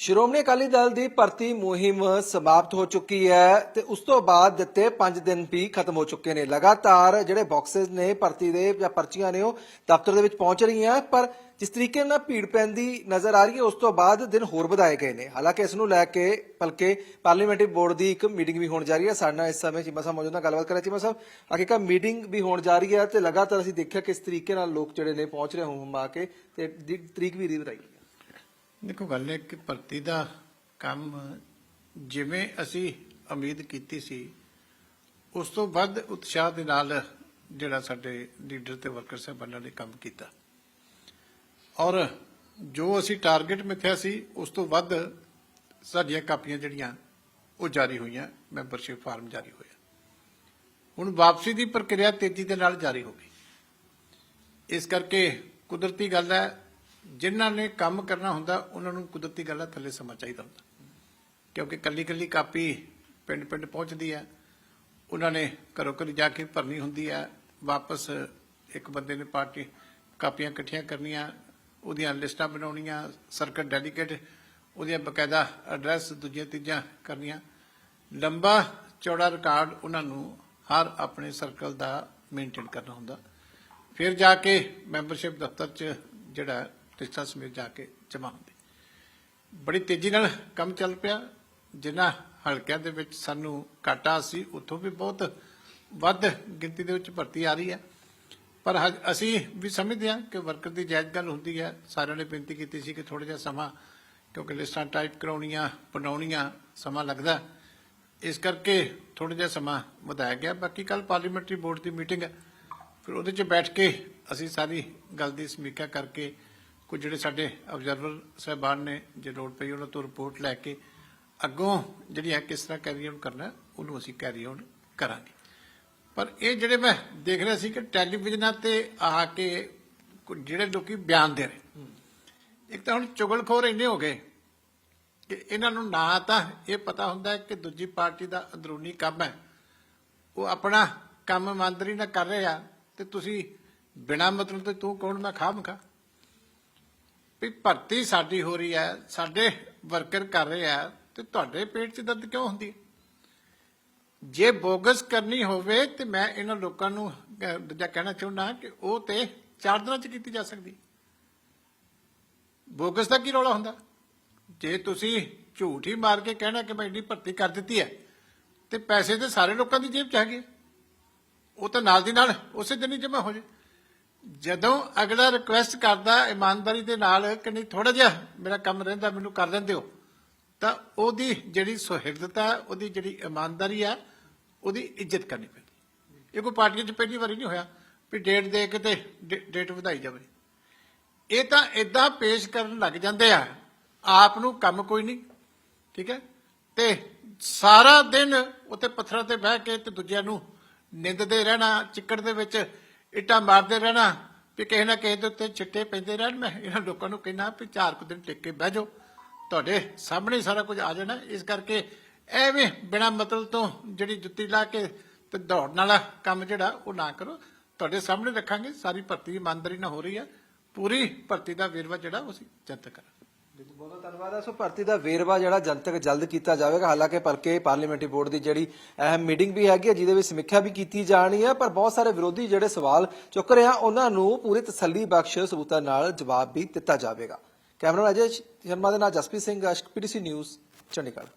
ਸ਼੍ਰੋਮਣੀ ਅਕਾਲੀ ਦਲ ਦੀ ਭਰਤੀ ਮੁਹਿੰਮ ਸਮਾਪਤ ਹੋ ਚੁੱਕੀ ਹੈ ਤੇ ਉਸ ਤੋਂ ਬਾਅਦ ਦਿੱਤੇ 5 ਦਿਨ ਵੀ ਖਤਮ ਹੋ ਚੁੱਕੇ ਨੇ। ਲਗਾਤਾਰ ਜਿਹੜੇ ਬਾਕਸਸ ਨੇ ਭਰਤੀ ਦੇ ਜਾਂ ਪਰਚੀਆਂ ਨੇ ਉਹ ਦਫ਼ਤਰ ਦੇ ਵਿੱਚ ਪਹੁੰਚ ਰਹੀਆਂ, ਪਰ ਜਿਸ ਤਰੀਕੇ ਨਾਲ ਭੀੜ ਪੈਂਦੀ ਨਜ਼ਰ ਆ ਰਹੀ ਹੈ, ਉਸ ਤੋਂ ਬਾਅਦ ਦਿਨ ਹੋਰ ਵਧਾਏ ਗਏ ਨੇ। ਹਾਲਾਂਕਿ ਇਸ ਨੂੰ ਲੈ ਕੇ ਬਲਕਿ ਪਾਰਲੀਮੈਂਟਰੀ ਬੋਰਡ ਦੀ ਇੱਕ ਮੀਟਿੰਗ ਵੀ ਹੋਣ ਜਾ ਰਹੀ ਹੈ। ਸਾਡੇ ਨਾਲ ਇਸ ਸਮੇਂ ਚੀਮਾ ਸਾਹਿਬ ਮੌਜੂਦ ਨਾਲ ਗੱਲਬਾਤ ਕਰਾਂ ਚੀਮਾ ਸਾਹਿਬ ਹਕੀਕਤ ਮੀਟਿੰਗ ਵੀ ਹੋਣ ਜਾ ਰਹੀ ਹੈ ਤੇ ਲਗਾਤਾਰ ਅਸੀਂ ਦੇਖਿਆ ਕਿਸ ਤਰੀਕੇ ਨਾਲ ਲੋਕ ਜਿਹੜੇ ਨੇ ਪਹੁੰਚ ਰਹੇ ਹੋਂ ਆ ਕੇ ਤੇ ਤਰੀਕ ਵੀ ਰੀਵ ਰਹੀ ਹੈ। ਦੇਖੋ ਗੱਲ ਹੈ ਕਿ ਭਰਤੀ ਦਾ ਕੰਮ ਜਿਵੇਂ ਅਸੀਂ ਉਮੀਦ ਕੀਤੀ ਸੀ, ਉਸ ਤੋਂ ਵੱਧ ਉਤਸ਼ਾਹ ਦੇ ਨਾਲ ਜਿਹੜਾ ਸਾਡੇ ਲੀਡਰ ਤੇ ਵਰਕਰ ਸਾਹਿਬਾਨਾਂ ਨੇ ਕੰਮ ਕੀਤਾ। ਔਰ ਜੋ ਅਸੀਂ ਟਾਰਗੇਟ ਮਿੱਥਿਆ ਸੀ, ਉਸ ਤੋਂ ਵੱਧ ਸਾਡੀਆਂ ਕਾਪੀਆਂ ਜਿਹੜੀਆਂ, ਉਹ ਜਾਰੀ ਹੋਈਆਂ ਮੈਂਬਰਸ਼ਿਪ ਫਾਰਮ ਜਾਰੀ ਹੋਇਆ। ਹੁਣ ਵਾਪਸੀ ਦੀ ਪ੍ਰਕਿਰਿਆ ਤੇਜ਼ੀ ਦੇ ਨਾਲ ਜਾਰੀ ਹੋ ਗਈ। ਇਸ ਕਰਕੇ ਕੁਦਰਤੀ ਗੱਲ ਹੈ ਜਿਨ੍ਹਾਂ ਨੇ ਕੰਮ ਕਰਨਾ ਹੁੰਦਾ, ਉਹਨਾਂ ਨੂੰ ਕੁਦਰਤੀ ਗੱਲ ਹੈ ਥੱਲੇ ਸਮਾਂ ਚਾਹੀਦਾ ਹੁੰਦਾ। ਕਿਉਂਕਿ ਕੱਲੀ ਕੱਲੀ ਕਾਪੀ ਪਿੰਡ ਪਿੰਡ ਪਹੁੰਚਦੀ ਹੈ। ਉਹਨਾਂ ਨੇ ਘਰੋਂ ਘਰ ਜਾ ਕੇ ਭਰਨੀ ਹੁੰਦੀ ਹੈ। ਵਾਪਸ ਇੱਕ ਬੰਦੇ ਨੇ ਪਾਰਟੀ ਕਾਪੀਆਂ ਇਕੱਠੀਆਂ ਕਰਨੀਆਂ, ਉਹਦੀਆਂ ਲਿਸਟਾਂ ਬਣਾਉਣੀਆਂ ਸਰਕਟ ਡੈਲੀਗੇਟ, ਉਹਦੀਆਂ ਬਕਾਇਦਾ ਐਡਰੈਸ ਦੂਜੀਆਂ ਤੀਜੀਆਂ ਕਰਨੀਆਂ। ਲੰਬਾ ਚੌੜਾ ਰਿਕਾਰਡ ਉਹਨਾਂ ਨੂੰ ਹਰ ਆਪਣੇ ਸਰਕਲ ਦਾ ਮੇਨਟੇਨ ਕਰਨਾ ਹੁੰਦਾ। ਫਿਰ ਜਾ ਕੇ ਮੈਂਬਰਸ਼ਿਪ ਦਫ਼ਤਰ 'ਚ ਜਿਹੜਾ ਲਿਸਟਾਂ ਸਮੇਤ ਜਾ ਕੇ ਜਮ੍ਹਾਂ ਹੁੰਦੀ। ਬੜੀ ਤੇਜ਼ੀ ਨਾਲ ਕੰਮ ਚੱਲ ਪਿਆ। ਜਿਨ੍ਹਾਂ ਹਲਕਿਆਂ ਦੇ ਵਿੱਚ ਸਾਨੂੰ ਘਾਟਾ ਸੀ, ਉੱਥੋਂ ਵੀ ਬਹੁਤ ਵੱਧ ਗਿਣਤੀ ਦੇ ਵਿੱਚ ਭਰਤੀ ਆ ਰਹੀ ਹੈ। ਪਰ ਹਜ- ਅਸੀਂ ਵੀ ਸਮਝਦੇ ਹਾਂ ਕਿ ਵਰਕਰ ਦੀ ਜਾਇਜ਼ ਗੱਲ ਹੁੰਦੀ ਹੈ। ਸਾਰਿਆਂ ਨੇ ਬੇਨਤੀ ਕੀਤੀ ਸੀ ਕਿ ਥੋੜਾ ਜਿਹਾ ਸਮਾਂ, ਕਿਉਂਕਿ ਲਿਸਟਾਂ ਟਾਈਪ ਕਰਾਉਣੀਆਂ, ਬਣਾਉਣੀਆਂ, ਸਮਾਂ ਲੱਗਦਾ। ਇਸ ਕਰਕੇ ਥੋੜਾ ਜਿਹਾ ਸਮਾਂ ਵਧਾਇਆ ਗਿਆ। ਬਾਕੀ ਕੱਲ ਪਾਰਲੀਮੈਂਟਰੀ ਬੋਰਡ ਦੀ ਮੀਟਿੰਗ ਹੈ। ਫਿਰ ਉਹਦੇ 'ਚ ਬੈਠ ਕੇ ਅਸੀਂ ਸਾਰੀ ਗੱਲ ਦੀ ਸਮੀਖਿਆ ਕਰਕੇ ਕੁਝ ਜਿਹੜੇ ਸਾਡੇ ਆਬਜ਼ਰਵਰ ਸਹਿਬਾਨ ਨੇ, ਜੇ ਲੋੜ ਪਈ ਉਹਨਾਂ ਤੋਂ ਰਿਪੋਰਟ ਲੈ ਕੇ ਅੱਗੋਂ ਜਿਹੜੀ ਹੈ ਕਿਸ ਤਰ੍ਹਾਂ ਕੈਰੀ ਆਨ ਕਰਨਾ, ਉਹਨੂੰ ਅਸੀਂ ਕੈਰੀ ਆਨ ਕਰਾਂਗੇ। ਪਰ ਇਹ ਜਿਹੜੇ ਮੈਂ ਦੇਖ ਰਿਹਾ ਸੀ ਕਿ ਟੈਲੀਵਿਜ਼ਨਾਂ ਤੇ ਆ ਕੇ ਜਿਹੜੇ ਲੋਕੀ ਬਿਆਨ ਦੇ ਰਹੇ। ਇੱਕ ਤਾਂ ਹੁਣ ਚੁਗਲਖੋਰ ਇੰਨੇ ਹੋ ਗਏ ਕਿ ਇਹਨਾਂ ਨੂੰ ਨਾ ਤਾਂ ਇਹ ਪਤਾ ਹੁੰਦਾ ਕਿ ਦੂਜੀ ਪਾਰਟੀ ਦਾ ਅੰਦਰੂਨੀ ਕੰਮ ਹੈ। ਉਹ ਆਪਣਾ ਕੰਮ ਇਮਾਨਦਾਰੀ ਨਾਲ ਕਰ ਰਿਹਾ ਆ ਤੇ ਤੁਸੀਂ ਬਿਨਾ ਮਤਲਬ ਤੇ ਤੂੰ ਕੌਣ, ਮੈਂ ਖਾਮ ਖਾ ਵੀ ਭਰਤੀ ਸਾਡੀ ਹੋ ਰਹੀ ਹੈ ਸਾਡੇ ਵਰਕਰ ਕਰ ਰਹੇ ਆ ਤੇ ਤੁਹਾਡੇ ਪੇਟ 'ਚ ਦਰਦ ਕਿਉਂ ਹੁੰਦੀ ਹੈ? ਜੇ ਬੋਗਸ ਕਰਨੀ ਹੋਵੇ ਤੇ ਮੈਂ ਇਹਨਾਂ ਲੋਕਾਂ ਨੂੰ ਅਹ, ਦੂਜਾ ਕਹਿਣਾ ਚਾਹੁੰਦਾ ਕਿ ਉਹ ਤੇ ਚਾਰ ਦਿਨਾਂ 'ਚ ਕੀਤੀ ਜਾ ਸਕਦੀ। ਬੋਗਸ ਦਾ ਕੀ ਰੌਲਾ ਹੁੰਦਾ? ਜੇ ਤੁਸੀਂ ਝੂਠ ਹੀ ਮਾਰ ਕੇ ਕਹਿਣਾ ਕਿ ਮੈਂ ਇੰਨੀ ਭਰਤੀ ਕਰ ਦਿੱਤੀ ਹੈ ਤੇ ਪੈਸੇ ਤੇ ਸਾਰੇ ਲੋਕਾਂ ਦੀ ਜੇਬ 'ਚ ਹੈਗੇ ਉਹ ਤਾਂ ਨਾਲ ਦੀ ਨਾਲ ਉਸੇ ਦਿਨ ਹੀ ਜਮ੍ਹਾਂ ਹੋ ਜੇ ਜਦੋਂ ਅਗਲਾ ਰਿਕੁਐਸਟ ਕਰਦਾ, ਇਮਾਨਦਾਰੀ ਦੇ ਨਾਲ ਕਿ ਨਹੀਂ ਥੋੜਾ ਜਿਹਾ ਮੇਰਾ ਕੰਮ ਰਹਿੰਦਾ, ਮੈਨੂੰ ਕਰ ਦਿੰਦੇ ਹੋ, ਤਾਂ ਉਹਦੀ ਜਿਹੜੀ ਸੁਹਿਰਦਤਾ ਉਹਦੀ ਜਿਹੜੀ ਇਮਾਨਦਾਰੀ ਆ ਉਹਦੀ ਇੱਜ਼ਤ ਕਰਨੀ ਪੈਂਦੀ। ਇਹ ਕੋਈ ਪਾਰਟੀ 'ਚ ਪਹਿਲੀ ਵਾਰੀ ਨਹੀਂ ਹੋਇਆ ਵੀ ਡੇਟ ਦੇ ਕੇ ਤੇ ਡੇਟ ਵਧਾਈ ਜਾਵੇ। ਇਹ ਤਾਂ ਇਦਾਂ ਪੇਸ਼ ਕਰਨ ਲੱਗ ਜਾਂਦੇ ਆ, ਆਪ ਨੂੰ ਕੰਮ ਕੋਈ ਨਹੀਂ, ਠੀਕ ਹੈ? ਤੇ ਸਾਰਾ ਦਿਨ ਉੱਤੇ ਪੱਥਰਾਂ ਤੇ ਬਹਿ ਕੇ ਤੇ ਦੂਜਿਆਂ ਨੂੰ ਨਿੰਦਦੇ ਰਹਿਣਾ, ਚਿੱਕੜ ਦੇ ਵਿੱਚ ਇੱਟਾਂ ਮਾਰਦੇ ਰਹਿਣਾ, ਵੀ ਕਿਸੇ ਨਾ ਕਿਸੇ ਦੇ ਉੱਤੇ ਚਿੱਟੇ ਪੈਂਦੇ ਰਹਿਣ, ਮੈਂ ਇਹਨਾਂ ਲੋਕਾਂ ਨੂੰ ਕਹਿਣਾ ਵੀ ਚਾਰ ਕੁ ਦਿਨ ਟਿਕ ਕੇ ਬਹਿ ਜਾਓ। ਤੁਹਾਡੇ ਸਾਹਮਣੇ ਸਾਰਾ ਕੁਝ ਆ ਜਾਣਾ। ਇਸ ਕਰਕੇ ਐਵੇਂ ਬਿਨਾ ਮਤਲਬ ਤੋਂ ਜਿਹੜੀ ਜੁੱਤੀ ਲਾ ਕੇ ਤੇ ਦੌੜਨ ਵਾਲਾ ਕੰਮ ਜਿਹੜਾ, ਉਹ ਨਾ ਕਰੋ। ਤੁਹਾਡੇ ਸਾਹਮਣੇ ਰੱਖਾਂਗੇ, ਸਾਰੀ ਭਰਤੀ ਇਮਾਨਦਾਰੀ ਨਾਲ ਹੋ ਰਹੀ ਹੈ ਪੂਰੀ ਭਰਤੀ ਦਾ ਵੇਰਵਾ ਜਿਹੜਾ, ਉਹ ਅਸੀਂ ਜਨਤਕ ਕਰਾਂਗੇ। ਬਹੁਤ ਬਹੁਤ ਧੰਨਵਾਦ। ਹੈ ਸੋ ਭਰਤੀ ਦਾ ਵੇਰਵਾ ਜਿਹੜਾ ਜਨਤਕ ਜਲਦ ਕੀਤਾ ਜਾਵੇਗਾ। ਹਾਲਾਂਕਿ ਭਲਕੇ ਪਾਰਲੀਮੈਂਟਰੀ ਬੋਰਡ ਦੀ ਜਿਹੜੀ ਅਹਿਮ ਮੀਟਿੰਗ ਵੀ ਹੈਗੀ ਹੈ, ਜਿਹਦੇ ਵਿੱਚ ਸਮੀਖਿਆ ਵੀ ਕੀਤੀ ਜਾਣੀ ਹੈ, ਪਰ ਬਹੁਤ ਸਾਰੇ ਵਿਰੋਧੀ ਜਿਹੜੇ ਸਵਾਲ ਚੁੱਕ ਰਹੇ ਆ, ਉਹਨਾਂ ਨੂੰ ਪੂਰੀ ਤਸੱਲੀ ਬਖਸ਼ ਸਬੂਤਾਂ ਨਾਲ ਜਵਾਬ ਵੀ ਦਿੱਤਾ ਜਾਵੇਗਾ। ਕੈਮਰਾ ਅਜੇ ਸ਼ਰਮਾ ਦੇ ਨਾਲ ਜਸਪ੍ਰੀਤ ਸਿੰਘ ਅਸ਼ਕ ਪੀਟੀਸੀ ਨਿਊਜ਼, ਚੰਡੀਗੜ੍ਹ।